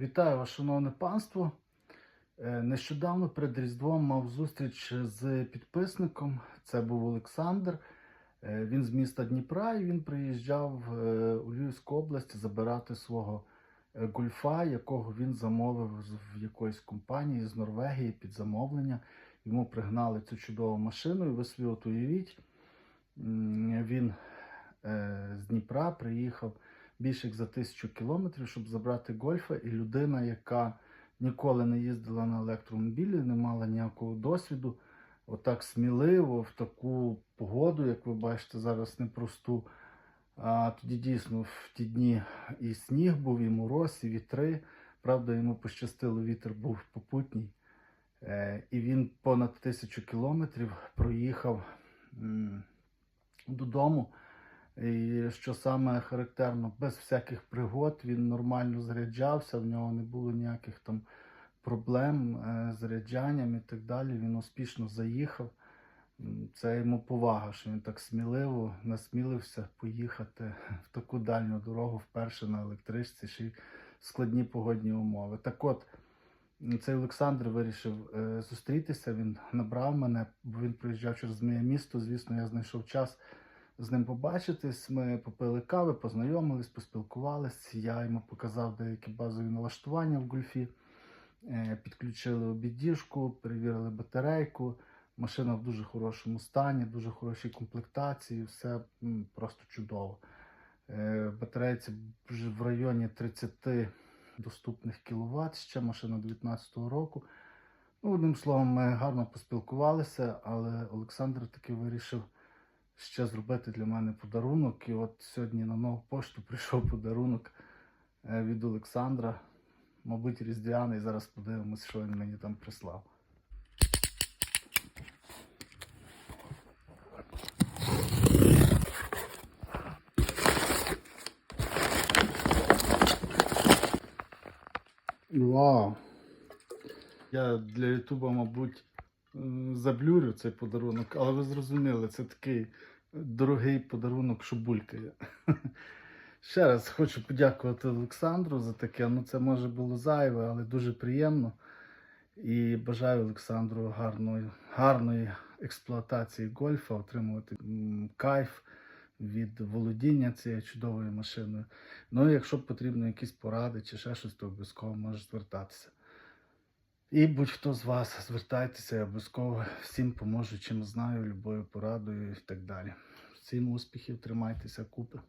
Вітаю вас, шановне панство. Е, Нещодавно перед Різдвом мав зустріч з підписником. Це був Олександр. Е, Він з міста Дніпра і він приїжджав е, у Львівську область забирати свого гольфа, якого він замовив в якоїсь компанії з Норвегії під замовлення. Йому пригнали цю чудову машину, і ви собі от уявіть, він з Дніпра приїхав більше як за тисячу кілометрів, щоб забрати гольфа, і людина, яка ніколи не їздила на електромобілі, не мала ніякого досвіду, отак сміливо, в таку погоду, як ви бачите, зараз непросту. А тоді дійсно в ті дні і сніг був, і мороз, і вітри. Правда, йому пощастило, вітер був попутній. Е, і він понад тисячу кілометрів проїхав додому. І що саме характерно, без всяких пригод він нормально заряджався, в нього не було ніяких там проблем е, з заряджанням і так далі. Він успішно заїхав. Це йому повага, що він так сміливо насмілився поїхати в таку дальню дорогу вперше на електричці, ще й складні погодні умови. Так от, цей Олександр вирішив е, зустрітися. Він набрав мене, бо він приїжджав через моє місто. Звісно, я знайшов час з ним побачитись. Ми попили кави, познайомились, поспілкувались. Я йому показав деякі базові налаштування в гольфі, Е, підключили обідіжку, перевірили батарейку. Машина в дуже хорошому стані, дуже хорошій комплектації, все просто чудово. Е, Батарейці вже в районі 30 доступних кВт, ще машина 19-го року. Ну, одним словом, ми гарно поспілкувалися, але Олександр таки вирішив ще зробити для мене подарунок. І от сьогодні на нову пошту прийшов подарунок е, від Олександра. Мабуть, різдвяний. Зараз подивимось, що він мені там прислав. Вау! Я для Ютуба, мабуть, заблюрю цей подарунок, але ви зрозуміли, це такий дорогий подарунок, що булькає. Ще раз хочу подякувати Олександру за таке. Ну, це може було зайве, але дуже приємно. І бажаю Олександру гарної, гарної експлуатації гольфа, отримувати кайф від володіння цією чудовою машиною. Ну, якщо потрібно якісь поради чи ще щось, то обов'язково може звертатися. І будь-хто з вас звертайтеся, я обов'язково всім поможу, чим знаю, любою порадою і так далі. Всім успіхів, тримайтеся купи.